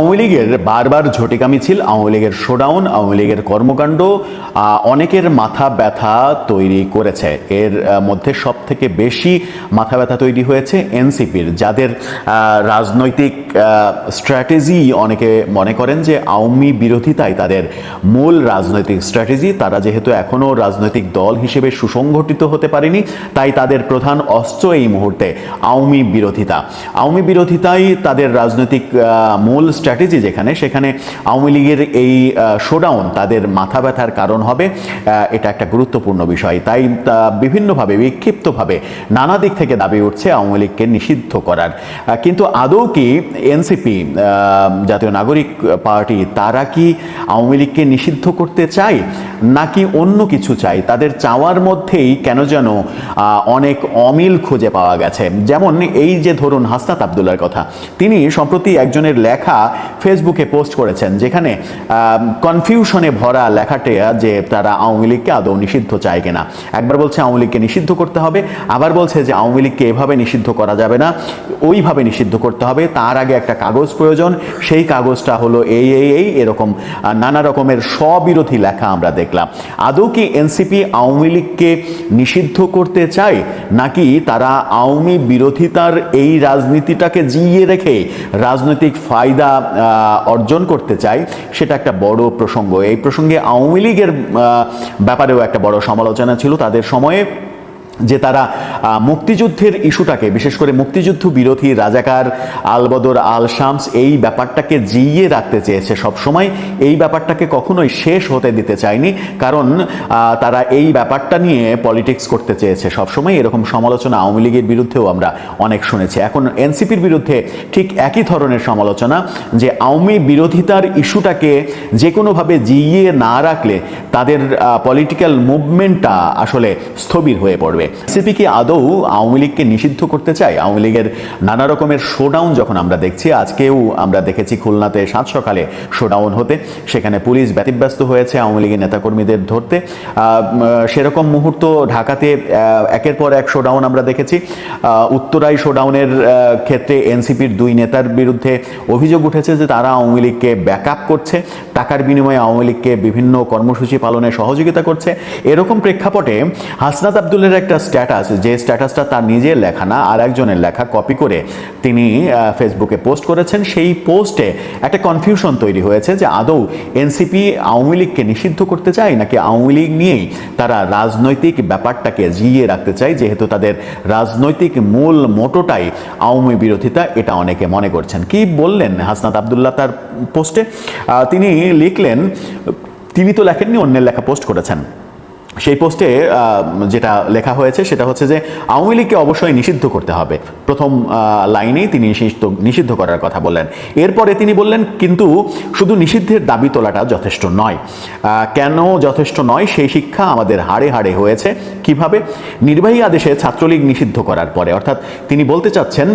আওয়ামী লীগের বারবার ঝটিকা মিছিল আওয়ামী লীগের শোডাউন আওয়ামী লীগের কর্মকাণ্ড অনেকের মাথা ব্যথা তৈরি করেছে। এর মধ্যে সব থেকে বেশি মাথা ব্যথা তৈরি হয়েছে এনসিপির, যাদের রাজনৈতিক স্ট্র্যাটেজি অনেকে মনে করেন যে আওয়ামী বিরোধিতাই তাদের মূল রাজনৈতিক স্ট্র্যাটেজি তারা যেহেতু এখনও রাজনৈতিক দল হিসেবে সুসংগঠিত হতে পারেনি, তাই তাদের প্রধান অস্ত্র এই মুহূর্তে আওয়ামী বিরোধিতা। আওয়ামী বিরোধিতাই তাদের রাজনৈতিক মূল যেখানে, সেখানে আওয়ামী লীগের এই শোডাউন তাদের মাথা ব্যথার কারণ হবে এটা একটা গুরুত্বপূর্ণ বিষয়। তাই বিভিন্নভাবে, বিক্ষিপ্তভাবে নানা দিক থেকে দাবি উঠছে আওয়ামী লীগকে নিষিদ্ধ করার। কিন্তু আদৌ কি এনসিপি জাতীয় নাগরিক পার্টি তারা কি আওয়ামী লীগকে নিষিদ্ধ করতে চায়, নাকি অন্য কিছু চাই তাদের চাওয়ার মধ্যেই কেন যেন অনেক অমিল খুঁজে পাওয়া গেছে। যেমন এই যে ধরুন হাসনাত আবদুল্লার কথা, তিনি সম্প্রতি একজনের লেখা ফেসবুকে পোস্ট করেছেন, যেখানে কনফিউশনে ভরা লেখাটে যে তারা আওয়ামী লীগকে আদৌ নিষিদ্ধ চায় কিনা। একবার বলছে আওয়ামী লীগকে নিষিদ্ধ করতে হবে, আবার বলছে যে আওয়ামী লীগকে এভাবে নিষিদ্ধ করা যাবে না, ওইভাবে নিষিদ্ধ করতে হবে। তার আগে একটা কাগজ প্রয়োজন, সেই কাগজটা হলো এই এই এই, এরকম নানা রকমের স্ববিরোধী লেখা আমরা দেখলাম। আদৌ কি এনসিপি আওয়ামী লীগকে নিষিদ্ধ করতে চায়, নাকি তারা আওয়ামী বিরোধিতার এই রাজনীতিটাকে জিইয়ে রেখে রাজনৈতিক ফায়দা অর্জন করতে চাই, সেটা একটা বড় প্রসঙ্গ। এই প্রসঙ্গে আওয়ামী লীগের ব্যাপারেও একটা বড় সমালোচনা ছিল। তাদের সময়ে যে তারা মুক্তিযুদ্ধের ইস্যুটাকে, বিশেষ করে মুক্তিযুদ্ধ বিরোধী রাজাকার আলবদর আল শামস এই ব্যাপারটাকে জিইয়ে রাখতে চেয়েছে। সব সময় এই ব্যাপারটাকে কখনোই শেষ হতে দিতে চায়নি, কারণ তারা এই ব্যাপারটা নিয়ে পলিটিক্স করতে চেয়েছে। সব সময় এরকম সমালোচনা আওয়ামী লীগের বিরুদ্ধেও আমরা অনেক শুনেছি। এখন এনসিপির বিরুদ্ধে ঠিক একই ধরনের সমালোচনা যে আওয়ামী বিরোধিতার ইস্যুটাকে যে কোনোভাবে জিইয়ে না রাখলে তাদের পলিটিক্যাল মুভমেন্টটা আসলে স্থবির হয়ে পড়বে। সিপি কি আদৌ আওয়ামী লীগকে নিষিদ্ধ করতে চায়? আওয়ামী লীগের নানা রকমের শোডাউন যখন আমরা দেখছি, আজকেও আমরা দেখেছি খুলনাতে সাত সকালে শোডাউন হতে। সেখানে পুলিশ ব্যতিব্যস্ত হয়েছে আওয়ামী লীগের নেতাকর্মীদের ধরতে। সেরকম মুহূর্ত ঢাকাতে একের পর এক শোডাউন আমরা দেখেছি। উত্তরাই শোডাউনের ক্ষেত্রে এনসিপির দুই নেতার বিরুদ্ধে অভিযোগ উঠেছে যে তারা আওয়ামী লীগকে ব্যাকআপ করছে। টাকার বিনিময়ে আওয়ামী লীগকে বিভিন্ন কর্মসূচি পালনে সহযোগিতা করছে। এরকম প্রেক্ষাপটে হাসনাত আবদুল্লের একটা স্ট্যাটাস যে স্ট্যাটাসটা তার নিজের লেখা না, আর একজনের লেখা কপি করে তিনি ফেসবুকে পোস্ট করেছেন, সেই পোস্টে একটা কনফিউশন তৈরি হয়েছে যে আদৌ এনসিপি আওয়ামী লীগকে নিষিদ্ধ করতে চায়, নাকি আওয়ামী লীগ নিয়েই তারা রাজনৈতিক ব্যাপারটাকে জিইয়ে রাখতে চায়, যেহেতু তাদের রাজনৈতিক মূল মোটোটাই আওয়ামী বিরোধিতা, এটা অনেকে মনে করছেন। কি বললেন হাসনাত আবদুল্লাহ তার পোস্টে তিনি লিখলেন, তিনি তো লেখেননি, অন্যের লেখা পোস্ট করেছেন। সেই পোস্টে যেটা লেখা হয়েছে সেটা হচ্ছে যে আওয়ামী লীগকে অবশ্যই নিষিদ্ধ করতে হবে। প্রথম লাইনেই তিনি নিষিদ্ধ নিষিদ্ধ করার কথা বললেন। এরপরে তিনি বললেন, কিন্তু শুধু নিষিদ্ধের দাবি তোলাটা যথেষ্ট নয়। কেন যথেষ্ট নয়? সেই শিক্ষা আমাদের হাড়ে হাড়ে হয়েছে। কীভাবে? নির্বাহী আদেশে ছাত্রলীগ নিষিদ্ধ করার পরে। অর্থাৎ তিনি বলতে চাচ্ছেন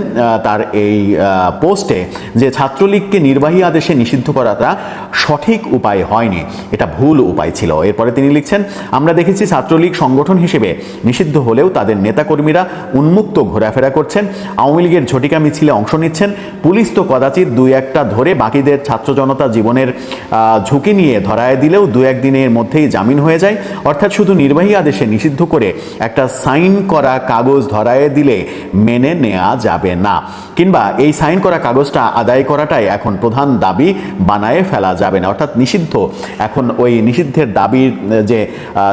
তার এই পোস্টে যে ছাত্রলীগকে নির্বাহী আদেশে নিষিদ্ধ করাটা সঠিক উপায় হয়নি। এটা ভুল উপায় ছিল। এরপরে তিনি লিখছেন, আমরা দেখেছি ছাত্রলীগ সংগঠন হিসেবে নিষিদ্ধ হলেও তাদের নেতাকর্মীরা উন্মুক্ত ঘোরাফেরা করছেন। আওয়ামী লীগের ঝটিকা মিছিলে অংশ নিচ্ছেন। পুলিশ তো কদাচিৎ দুই একটা ধরে বাকিদের ছাত্র জনতা জীবনের ঝুঁকি নিয়ে ধরায় দিলেও দু একদিনের মধ্যেই জামিন হয়ে যায়। অর্থাৎ শুধু নির্বাহী আদেশে নিষিদ্ধ করে একটা সাইন করা কাগজ ধরায় দিলে মেনে নেওয়া যাবে না। কিংবা এই সাইন করা কাগজটা আদায় করাটাই এখন প্রধান দাবি, বানায় ফেলা যাবে না। অর্থাৎ নিষিদ্ধ এখন ওই নিষিদ্ধের দাবির, যে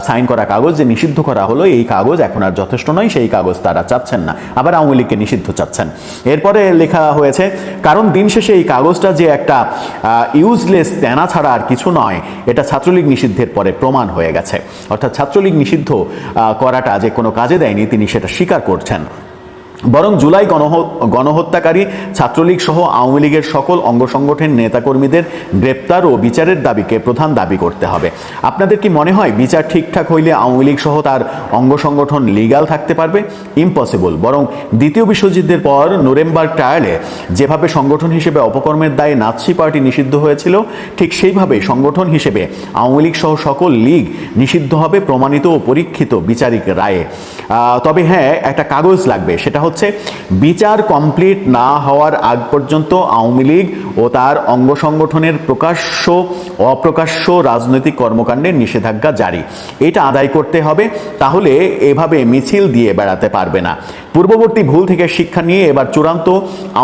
সাইন করা কাগজ যে নিষিদ্ধ করা হলো, এই কাগজ এখন আর যথেষ্ট নয়, সেই কাগজ তারা চাচ্ছেন না। আবার আওয়ামী লীগকে নিষিদ্ধ চাচ্ছেন। এরপরে লেখা হয়েছে, কারণ দিন শেষে এই কাগজটা যে একটা ইউজলেস তেনা ছাড়া আর কিছু নয়, এটা ছাত্রলীগ নিষিদ্ধের পরে প্রমাণ হয়ে গেছে। অর্থাৎ ছাত্রলীগ নিষিদ্ধ করাটা যে কোনো কাজে দেয়নি, তিনি সেটা স্বীকার করছেন। বরং জুলাই গণহ- গণহত্যাকারী ছাত্রলীগ সহ আওয়ামী লীগের সকল অঙ্গ সংগঠনের নেতাকর্মীদের গ্রেপ্তার ও বিচারের দাবিকে প্রধান দাবি করতে হবে। আপনাদের কি মনে হয় বিচার ঠিকঠাক হইলে আওয়ামী লীগ সহ তার অঙ্গ সংগঠন লিগাল থাকতে পারবে? ইম্পসিবল। বরং দ্বিতীয় বিশ্বযুদ্ধের পর নুরেমবার্গ ট্রায়ালে যেভাবে সংগঠন হিসেবে অপকর্মের দায়ে নাৎসি পার্টি নিষিদ্ধ হয়েছিল, ঠিক সেইভাবে সংগঠন হিসেবে আওয়ামী লীগ সহ সকল লীগ নিষিদ্ধ হবে প্রমাণিত ও পরীক্ষিত বিচারিক রায়ে। তবে হ্যাঁ একটা কাগজ লাগবে, সেটা হচ্ছে, বিচার কমপ্লিট না হওয়ার আগ পর্যন্ত আওয়ামী লীগ ও তার অঙ্গ সংগঠনের প্রকাশ্য, অপ্রকাশ্য রাজনৈতিক কর্মকাণ্ডের নিষেধাজ্ঞা জারি। এটা আদায় করতে হবে, তাহলে এভাবে মিছিল দিয়ে বেড়াতে পারবে না। পূর্ববর্তী ভুল থেকে শিক্ষা নিয়ে এবার চূড়ান্ত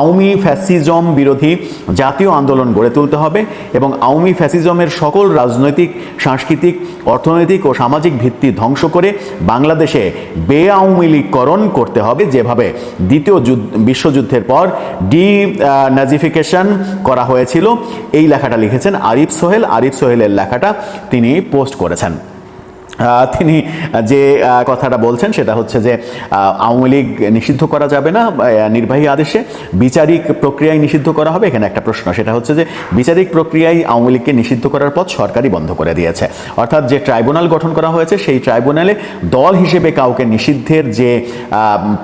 আওয়ামী ফ্যাসিজম বিরোধী জাতীয় আন্দোলন গড়ে তুলতে হবে এবং আওয়ামী ফ্যাসিজমের সকল রাজনৈতিক, সাংস্কৃতিক, অর্থনৈতিক ও সামাজিক ভিত্তি ধ্বংস করে বাংলাদেশে লীগকরণ করতে হবে যেভাবে দ্বিতীয় যুদ্ধ, বিশ্বযুদ্ধের পর ডি নাজিফিকেশন করা হয়েছিল। এই লেখাটা লিখেছেন আরিফ সোহেল। আরিফ সোহেলের লেখাটা তিনি পোস্ট করেছেন। তিনি যে কথাটা বলছেন সেটা হচ্ছে যে আওয়ামী লীগ নিষিদ্ধ করা যাবে না নির্বাহী আদেশে বিচারিক প্রক্রিয়ায় নিষিদ্ধ করা হবে। এখানে একটা প্রশ্ন, সেটা হচ্ছে যে, বিচারিক প্রক্রিয়ায় আওয়ামী লীগকে নিষিদ্ধ করার পথ সরকারই বন্ধ করে দিয়েছে। অর্থাৎ যে ট্রাইব্যুনাল গঠন করা হয়েছে, সেই ট্রাইব্যুনালে দল হিসেবে কাউকে নিষিদ্ধের যে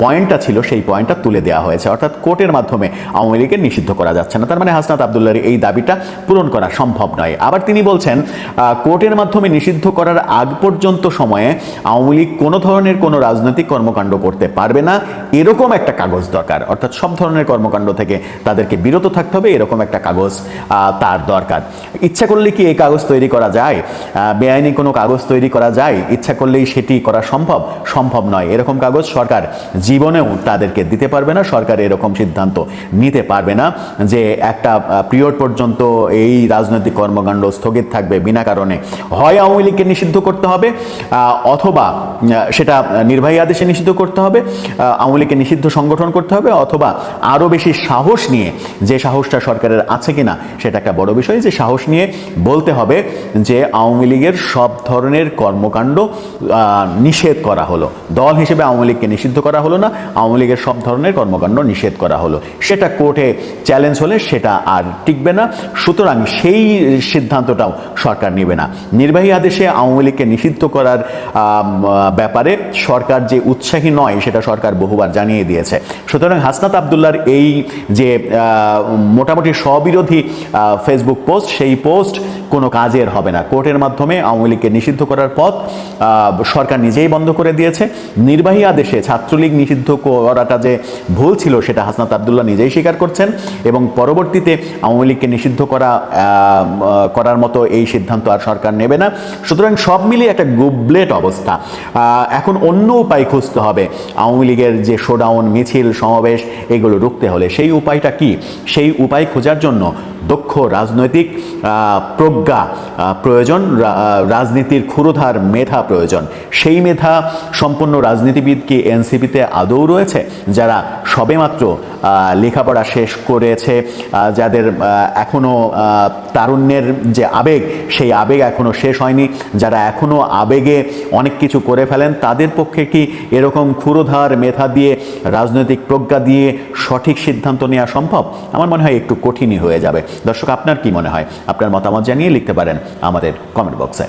পয়েন্টটা ছিল, সেই পয়েন্টটা তুলে দেওয়া হয়েছে। অর্থাৎ কোর্টের মাধ্যমে আওয়ামী লীগের নিষিদ্ধ করা যাচ্ছে না। তার মানে হাসনাত আবদুল্লাহর এই দাবিটা পূরণ করা সম্ভব নয়। আবার তিনি বলছেন কোর্টের মাধ্যমে নিষিদ্ধ করার আগ পর্যন্ত সময়ে আওয়ামী লীগ কোনো ধরনের কোনো রাজনৈতিক কর্মকাণ্ড করতে পারবে না। এরকম একটা কাগজ দরকার। অর্থাৎ সব ধরনের কর্মকাণ্ড থেকে তাদেরকে বিরত থাকতে হবে। এরকম একটা কাগজ তার দরকার। ইচ্ছা করলে কি এই কাগজ তৈরি করা যায়? বেআইনি কোনো কাগজ তৈরি করা যায়? ইচ্ছা করলেই সেটি করা সম্ভব? সম্ভব নয়। এরকম কাগজ সরকার জীবনেও তাদেরকে দিতে পারবে না। সরকার এরকম সিদ্ধান্ত নিতে পারবে না যে একটা পিরিয়ড পর্যন্ত এই রাজনৈতিক কর্মকাণ্ড স্থগিত থাকবে। বিনা কারণে। হয় আওয়ামী লীগকে নিষিদ্ধ করতে হবে অথবা সেটা নির্বাহী আদেশে নিষিদ্ধ করতে হবে আওয়ামী লীগকে নিষিদ্ধ সংগঠন করতে হবে, অথবা আরও বেশি সাহস নিয়ে যে সাহসটা সরকারের আছে কিনা, সেটা একটা বড় বিষয়, যে সাহস নিয়ে বলতে হবে যে আওয়ামী লীগের সব ধরনের কর্মকাণ্ড নিষেধ করা হলো। দল হিসেবে আওয়ামী লীগকে নিষিদ্ধ করা হলো না, আওয়ামী লীগের সব ধরনের কর্মকাণ্ড নিষেধ করা হলো। সেটা কোর্টে চ্যালেঞ্জ হলে সেটা আর টিকবে না, সুতরাং সেই সিদ্ধান্তটাও সরকার নেবে না। নির্বাহী আদেশে আওয়ামী লীগকে নিষিদ্ধ করার ব্যাপারে সরকার যে উৎসাহী নয় সেটা সরকার বহুবার জানিয়ে দিয়েছে। সুতরাং হাসনাত আবদুল্লার এই যে মোটামুটি স্ববিরোধী ফেসবুক পোস্ট সেই পোস্ট কোনো কাজের হবে না। কোর্টের মাধ্যমে আওয়ামী লীগকে নিষিদ্ধ করার পথ সরকার নিজেই বন্ধ করে দিয়েছে। নির্বাহী আদেশে ছাত্রলীগ নিষিদ্ধ করাটা যে ভুল ছিল, সেটা হাসনাত আবদুল্লাহ নিজেই স্বীকার করছেন এবং পরবর্তীতে আওয়ামী লীগকে নিষিদ্ধ করা করার মতো এই সিদ্ধান্ত আর সরকার নেবে না। সুতরাং সব মিলিয়ে একটা গুবলেট অবস্থা। এখন অন্য উপায় খুঁজতে হবে। আওয়ামী লীগের যে শোডাউন, মিছিল, সমাবেশ, এগুলো রুখতে হলে সেই উপায়টা কি? সেই উপায় খোঁজার জন্য দক্ষ রাজনৈতিক প্রজ্ঞা প্রয়োজন রাজনীতির ক্ষুরধার মেধা প্রয়োজন। সেই মেধা সম্পন্ন রাজনীতিবিদ কি এনসিপিতে আদৌ রয়েছে? যারা সবেমাত্র লেখাপড়া শেষ করেছে যাদের এখনও তারুণ্যের যে আবেগ, সেই আবেগ এখনও শেষ হয়নি। যারা এখনও আবেগে অনেক কিছু করে ফেলেন, তাদের পক্ষে কি এরকম ক্ষুরধার মেধা দিয়ে, রাজনৈতিক প্রজ্ঞা দিয়ে সঠিক সিদ্ধান্ত নেওয়া সম্ভব? আমার মনে হয় একটু কঠিনই হয়ে যাবে। দর্শক আপনার কি মনে হয়? আপনার মতামত জানিয়ে লিখতে পারেন আমাদের কমেন্ট বক্সে